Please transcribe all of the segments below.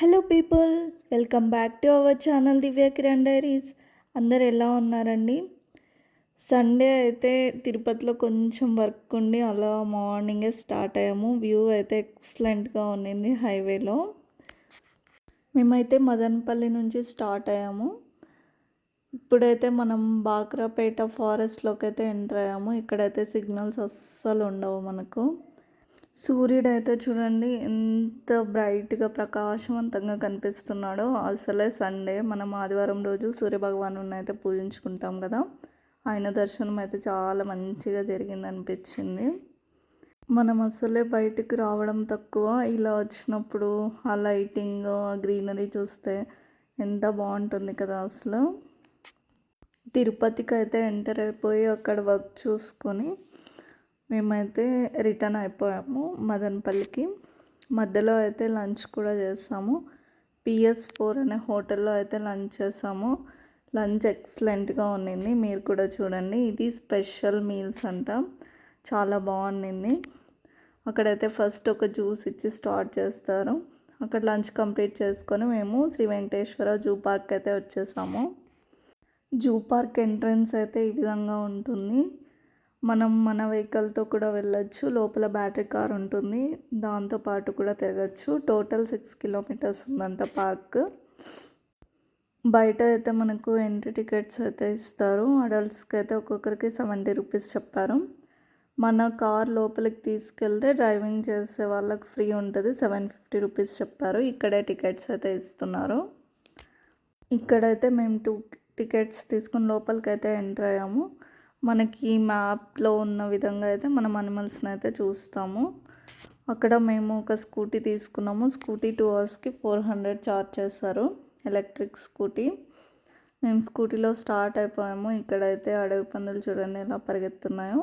Hello people welcome back to our channel Divya Kiran diaries. అందరు ఎలా ఉన్నారండి? Sunday అయితే తిరుపతిలో కొంచెం వర్క్ ఉండి అలా మార్నింగే స్టార్ట్ అయ్యాము. వ్యూ అయితే ఎక్సలెంట్గా ఉండింది హైవేలో. మేమైతే మదనపల్లి నుంచి స్టార్ట్ అయ్యాము. ఇప్పుడైతే మనం బాక్రాపేట ఫారెస్ట్లోకి అయితే ఎంటర్ అయ్యాము. ఇక్కడైతే సిగ్నల్స్ అస్సలు ఉండవు మనకు. సూర్యుడు అయితే చూడండి ఎంత బ్రైట్గా ప్రకాశవంతంగా కనిపిస్తున్నాడో. అసలే సండే. మనం ఆదివారం రోజు సూర్యభగవాను అయితే పూజించుకుంటాం కదా. ఆయన దర్శనం అయితే చాలా మంచిగా జరిగింది అనిపించింది మనం అసలే బయటికి రావడం తక్కువ. ఇలా వచ్చినప్పుడు ఆ లైటింగ్ ఆ గ్రీనరీ చూస్తే ఎంత బాగుంటుంది కదా అసలు. తిరుపతికి అయితే ఎంటర్ అయిపోయి అక్కడ వర్క్ చూసుకొని మేమైతే రిటర్న్ అయిపోయాము మదనపల్లికి. మధ్యలో అయితే లంచ్ కూడా చేస్తాము పిఎస్ ఫోర్ అనే హోటల్లో అయితే లంచ్ చేసాము. లంచ్ ఎక్సలెంట్గా ఉండింది మీరు కూడా చూడండి. ఇది స్పెషల్ మీల్స్ అంట. చాలా బాగుండింది అక్కడైతే ఫస్ట్ ఒక జ్యూస్ ఇచ్చి స్టార్ట్ చేస్తారు. అక్కడ లంచ్ కంప్లీట్ చేసుకొని మేము శ్రీ వెంకటేశ్వర జూ పార్క్ అయితే వచ్చేసాము. జూ పార్క్ ఎంట్రన్స్ అయితే ఈ విధంగా ఉంటుంది. మనం మన వెహికల్తో కూడా వెళ్ళొచ్చు. లోపల బ్యాటరీ కార్ ఉంటుంది. దాంతో పాటు కూడా తిరగచ్చు. టోటల్ సిక్స్ కిలోమీటర్స్ ఉందంట పార్క్. బయట అయితే మనకు ఎంట్రీ టికెట్స్ అయితే ఇస్తారు. అడల్ట్స్కి అయితే ఒక్కొక్కరికి సెవెంటీ రూపీస్ చెప్పారు. మన కార్ లోపలికి తీసుకెళ్తే డ్రైవింగ్ చేసే వాళ్ళకి ఫ్రీ ఉంటుంది. సెవెన్ ఫిఫ్టీ రూపీస్ చెప్పారు. ఇక్కడే టికెట్స్ అయితే ఇస్తున్నారు. ఇక్కడైతే మేము టూ టికెట్స్ తీసుకుని లోపలికి అయితే ఎంటర్ అయ్యాము. మనకి మ్యాప్లో ఉన్న విధంగా అయితే మనం అనిమల్స్ని అయితే చూస్తాము. అక్కడ మేము ఒక స్కూటీ తీసుకున్నాము. స్కూటీ టూ అవర్స్కి ఫోర్ హండ్రెడ్ ఛార్జ్ చేస్తారు ఎలక్ట్రిక్ స్కూటీ. మేము స్కూటీలో స్టార్ట్ అయిపోయాము. ఇక్కడైతే అడవి పందులు చూడండి ఎలా పరిగెత్తున్నాయో.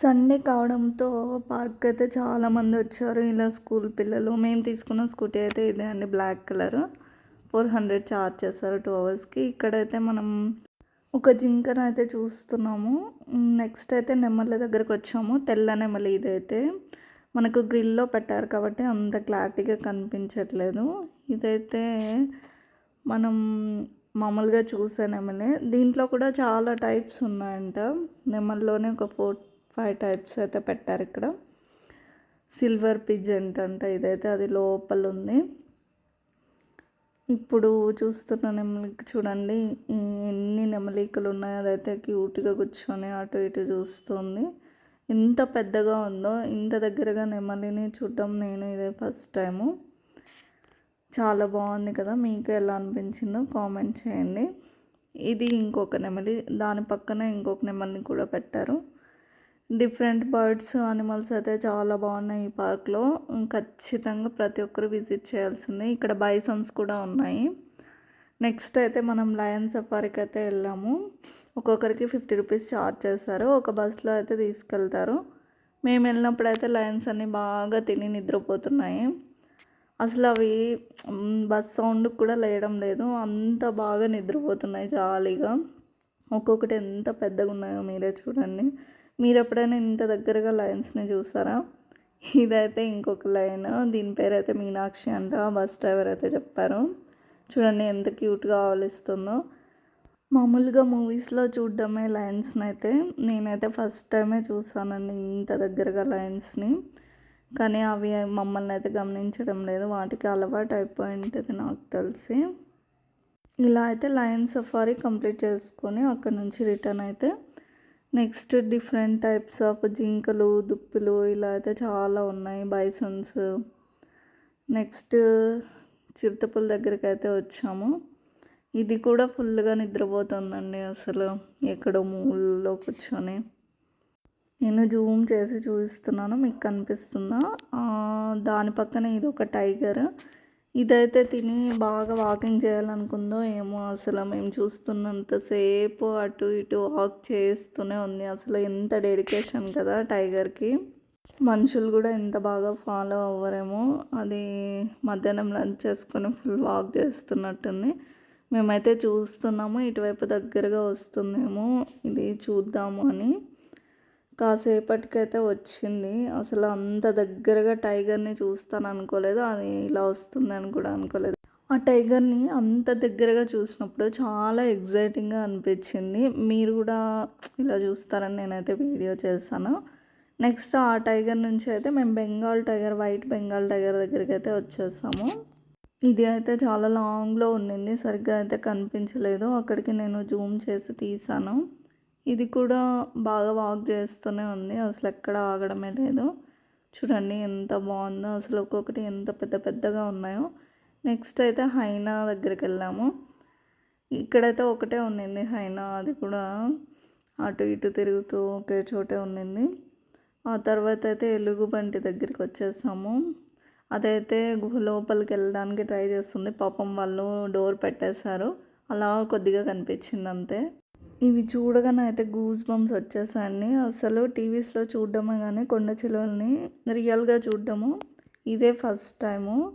సండే కావడంతో పార్క్ అయితే చాలామంది వచ్చారు. ఇలా స్కూల్ పిల్లలు. మేము తీసుకున్న స్కూటీ అయితే ఇదే అండి black colour. Four hundred charge చేస్తారు టూ అవర్స్కి. ఇక్కడైతే మనం ఒక జింకను అయితే చూస్తున్నాము. నెక్స్ట్ అయితే నెమల దగ్గరకు వచ్చాము. తెల్ల నెమలి ఇదైతే. మనకు గ్రిల్లో పెట్టారు కాబట్టి అంత క్లారిటీగా కనిపించట్లేదు. ఇదైతే మనం మామూలుగా చూసే నెమలే. దీంట్లో కూడా చాలా టైప్స్ ఉన్నాయంట. నెమల్లోనే ఒక ఫోర్ ఫైవ్ టైప్స్ అయితే పెట్టారు ఇక్కడ. సిల్వర్ పిజెంట్ అంట ఇదైతే. అది లోపల ఉంది ఇప్పుడు చూస్తున్న నెమలికి చూడండి ఎన్ని నెమలికలు ఉన్నాయో అదైతే క్యూట్గా కూర్చొని అటు ఇటు చూస్తుంది. ఎంత పెద్దగా ఉందో ఇంత దగ్గరగా నెమలిని చూడడం నేను ఇదే ఫస్ట్ టైము. చాలా బాగుంది కదా మీకు ఎలా అనిపించిందో కామెంట్ చేయండి. ఇది ఇంకొక నెమలి దాని పక్కన ఇంకొక నెమలిని కూడా పెట్టారు. డిఫరెంట్ బర్డ్స్ అనిమల్స్ అయితే చాలా బాగున్నాయి ఈ పార్క్లో. ఖచ్చితంగా ప్రతి ఒక్కరు విజిట్ చేయాల్సిందే. ఇక్కడ బైసన్స్ కూడా ఉన్నాయి. నెక్స్ట్ అయితే మనం లయన్ సఫారీకి అయితే వెళ్ళాము. ఒక్కొక్కరికి ఫిఫ్టీ రూపీస్ ఛార్జ్ చేస్తారు ఒక బస్సులో అయితే తీసుకెళ్తారు. మేము వెళ్ళినప్పుడు అయితే లయన్స్ అన్నీ బాగా తిని నిద్రపోతున్నాయి. అసలు అవి బస్ సౌండ్ కూడా లేయడం లేదు. అంత బాగా నిద్రపోతున్నాయి జాలీగా. ఒక్కొక్కటి ఎంత పెద్దగా ఉన్నాయో మీరే చూడండి. మీరు ఎప్పుడైనా ఇంత దగ్గరగా లైన్స్ని చూసారా? ఇదైతే ఇంకొక లైన్. దీని పేరు అయితే మీనాక్షి అంట. బస్ డ్రైవర్ అయితే చెప్పారు. చూడండి ఎంత క్యూట్గా ఆవలిస్తుందో మామూలుగా మూవీస్లో చూడడమే లైన్స్ని అయితే నేనైతే ఫస్ట్ టైమే చూసానండి ఇంత దగ్గరగా లైన్స్ని. కానీ అవి మమ్మల్ని అయితే గమనించడం లేదు. వాటికి అలవాటు అయిపోయి ఉంటుంది నాకు తెలిసి. ఇలా అయితే లయన్ సఫారీ కంప్లీట్ చేసుకొని అక్కడ నుంచి రిటర్న్ అయితే నెక్స్ట్ డిఫరెంట్ టైప్స్ ఆఫ్ జింకలు దుప్పులు ఇలా అయితే చాలా ఉన్నాయి బైసన్స్. నెక్స్ట్ చిరుతపుల దగ్గరికి అయితే వచ్చాము. ఇది కూడా ఫుల్గా నిద్రపోతుందండి అసలు. ఎక్కడో మూలలో కూర్చొని. నేను జూమ్ చేసి చూపిస్తున్నాను మీకు కనిపిస్తుందా? దాని పక్కన ఇది ఒక టైగర్. ఇదైతే తిని బాగా వాకింగ్ చేయాలనుకుందో ఏమో అసలు మేము చూస్తున్నంతసేపు అటు ఇటు వాక్ చేస్తూనే ఉంది. అసలు ఎంత డెడికేషన్ కదా టైగర్కి. మనుషులు కూడా ఎంత బాగా ఫాలో అవ్వరేమో. అది మధ్యాహ్నం లంచ్ చేసుకొని ఫుల్ వాక్ చేస్తున్నట్టుంది. మేమైతే చూస్తున్నాము ఇటువైపు దగ్గరగా వస్తుందేమో. ఇది చూద్దాము అని. కాసేపటికైతే వచ్చింది. అసలు అంత దగ్గరగా టైగర్ని చూస్తాను అనుకోలేదు. అది ఇలా వస్తుందని కూడా అనుకోలేదు. ఆ టైగర్ని అంత దగ్గరగా చూసినప్పుడు చాలా ఎగ్జైటింగ్గా అనిపించింది. మీరు కూడా ఇలా చూస్తారని నేనైతే వీడియో చేస్తాను నెక్స్ట్ ఆ టైగర్ నుంచి అయితే మేము Bengal tiger white Bengal tiger దగ్గరికి అయితే వచ్చేసాము. ఇది అయితే చాలా లాంగ్లో ఉండింది. సరిగ్గా అయితే కనిపించలేదు. అక్కడికి నేను జూమ్ చేసి తీసాను ఇది కూడా బాగా వాక్ చేస్తూనే ఉంది. అసలు ఎక్కడ ఆగడమే లేదు. చూడండి ఎంత బాగుందో. అసలు ఒక్కొక్కటి ఎంత పెద్ద పెద్దగా ఉన్నాయో. నెక్స్ట్ అయితే హైనా దగ్గరికి వెళ్ళాము. ఇక్కడైతే ఒకటే ఉండింది హైనా. అది కూడా అటు ఇటు తిరుగుతూ ఒకే చోటే ఉండింది ఆ తర్వాత అయితే ఎలుగుబంటి దగ్గరికి వచ్చేసాము. అదైతే గుహ లోపలికి వెళ్ళడానికి ట్రై చేస్తుంది. పాపం వాళ్ళు డోర్ పెట్టేశారు. అలా కొద్దిగా కనిపించింది అంతే. ఇవి చూడగానే అయితే గూస్ బంప్స్ వచ్చేసాయండి. అసలు టీవీస్లో చూడడమే కానీ కొండ చిలువల్ని రియల్గా చూడడము. ఇదే ఫస్ట్ టైము.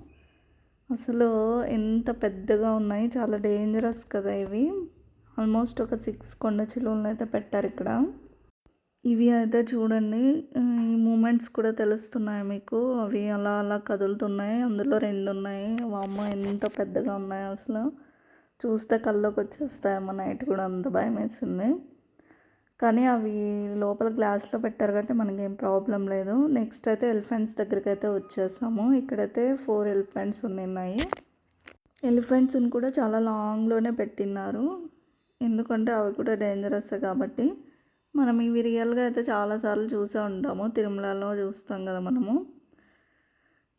అసలు ఎంత పెద్దగా ఉన్నాయి చాలా డేంజరస్ కదా ఇవి. ఆల్మోస్ట్ ఒక సిక్స్ కొండ చిలువలను అయితే పెట్టారు ఇక్కడ. ఇవి అయితే చూడండి. ఈ మూమెంట్స్ కూడా తెలుస్తున్నాయి మీకు. అవి అలా అలా కదులుతున్నాయి. అందులో రెండు ఉన్నాయి. వామ్మ ఎంత పెద్దగా ఉన్నాయి అసలు. చూస్తే కళ్ళలోకి వచ్చేస్తాయేమో నైట్ కూడా అంత భయం వేసింది కానీ అవి లోపల గ్లాస్లో పెట్టారు కాబట్టి మనకేం ప్రాబ్లం లేదు. నెక్స్ట్ అయితే ఎలిఫెంట్స్ దగ్గరికి అయితే వచ్చేసాము. ఇక్కడైతే ఫోర్ ఎలిఫెంట్స్ ఉన్నాయి. ఎలిఫెంట్స్ని కూడా చాలా లాంగ్లోనే పెట్టినారు ఎందుకంటే అవి కూడా డేంజరస్ కాబట్టి. మనం ఇవి రియల్గా అయితే చాలాసార్లు చూసే ఉంటాము. తిరుమలలో చూస్తాం కదా మనము.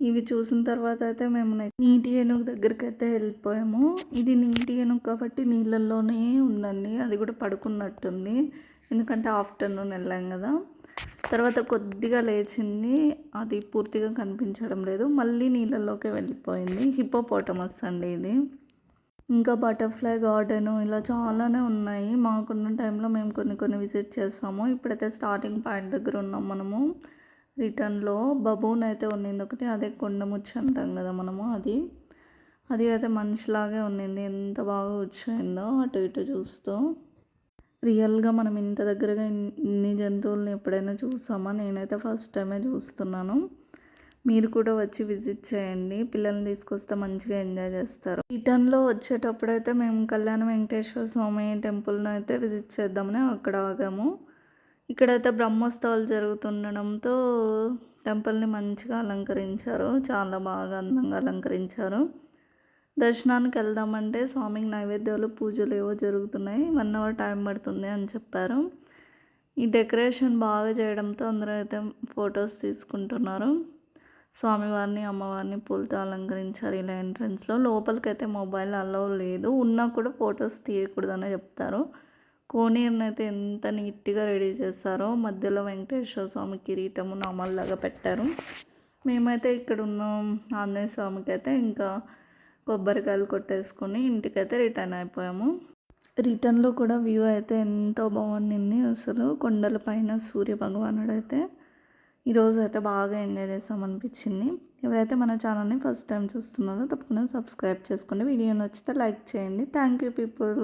ఇవి చూసిన తర్వాత అయితే మేము నీటి ఏనుగు దగ్గరికి అయితే వెళ్ళిపోయాము. ఇది నీటి ఏనుగు కాబట్టి నీళ్ళల్లోనే ఉందండి. అది కూడా పడుకున్నట్టుంది. ఎందుకంటే ఆఫ్టర్నూన్ వెళ్ళాం కదా. తర్వాత కొద్దిగా లేచింది. అది పూర్తిగా కనిపించడం లేదు. మళ్ళీ నీళ్ళల్లోకి వెళ్ళిపోయింది. హిపోపోటమస్ అండి ఇది. ఇంకా బటర్ఫ్లై గార్డెన్ ఇలా చాలానే ఉన్నాయి. మాకున్న టైంలో మేము కొన్ని కొన్ని విజిట్ చేస్తాము ఇప్పుడైతే స్టార్టింగ్ పాయింట్ దగ్గర ఉన్నాం మనము. రిటర్న్లో బబూన్ అయితే ఉండింది ఒకటి అదే కొండముచ్చి అంటాం కదా మనము అది. అది అయితే మనిషిలాగే ఉన్నింది. ఎంత బాగా వచ్చిందో అటు ఇటు చూస్తూ. రియల్గా మనం ఇంత దగ్గరగా ఇన్ని జంతువుల్ని ఎప్పుడైనా చూసామా? నేనైతే ఫస్ట్ టైమే చూస్తున్నాను. మీరు కూడా వచ్చి విజిట్ చేయండి. పిల్లల్ని తీసుకొస్తే మంచిగా ఎంజాయ్ చేస్తారు. రిటర్న్లో వచ్చేటప్పుడు అయితే మేము కళ్యాణ వెంకటేశ్వర స్వామి టెంపుల్ని అయితే విజిట్ చేద్దామని అక్కడ ఆగాము. ఇక్కడైతే బ్రహ్మోత్సవాలు జరుగుతుండడంతో టెంపుల్ని మంచిగా అలంకరించారు. చాలా బాగా అందంగా అలంకరించారు. దర్శనానికి వెళ్దామంటే స్వామికి నైవేద్యాలు పూజలు ఏవో జరుగుతున్నాయి. వన్ అవర్ టైం పడుతుంది అని చెప్పారు. ఈ డెకరేషన్ బాగా చేయడంతో అందరూ అయితే ఫొటోస్ తీసుకుంటున్నారు. స్వామివారిని అమ్మవారిని పూలతో అలంకరించారు ఇలా ఎంట్రన్స్లో. లోపలికైతే మొబైల్ అలౌ లేదు. ఉన్నా కూడా ఫొటోస్ తీయకూడదనే చెప్తారు. కోనేరుని అయితే ఎంత నీట్గా రెడీ చేస్తారో మధ్యలో వెంకటేశ్వర స్వామి కిరీటము నామల్లాగా పెట్టారు. మేమైతే ఇక్కడ ఉన్న ఆంజనేయ స్వామికి అయితే ఇంకా కొబ్బరికాయలు కొట్టేసుకొని ఇంటికైతే రిటర్న్ అయిపోయాము. రిటర్న్లో కూడా వ్యూ అయితే ఎంతో బాగుండింది. అసలు కొండల పైన సూర్య భగవానుడు అయితే ఈరోజు అయితే బాగా ఎంజాయ్ చేసాం అనిపించింది ఎవరైతే మన ఛానల్ని ఫస్ట్ టైం చూస్తున్నారో తప్పకుండా సబ్స్క్రైబ్ చేసుకోండి. వీడియో నచ్చితే లైక్ చేయండి. Thank you people.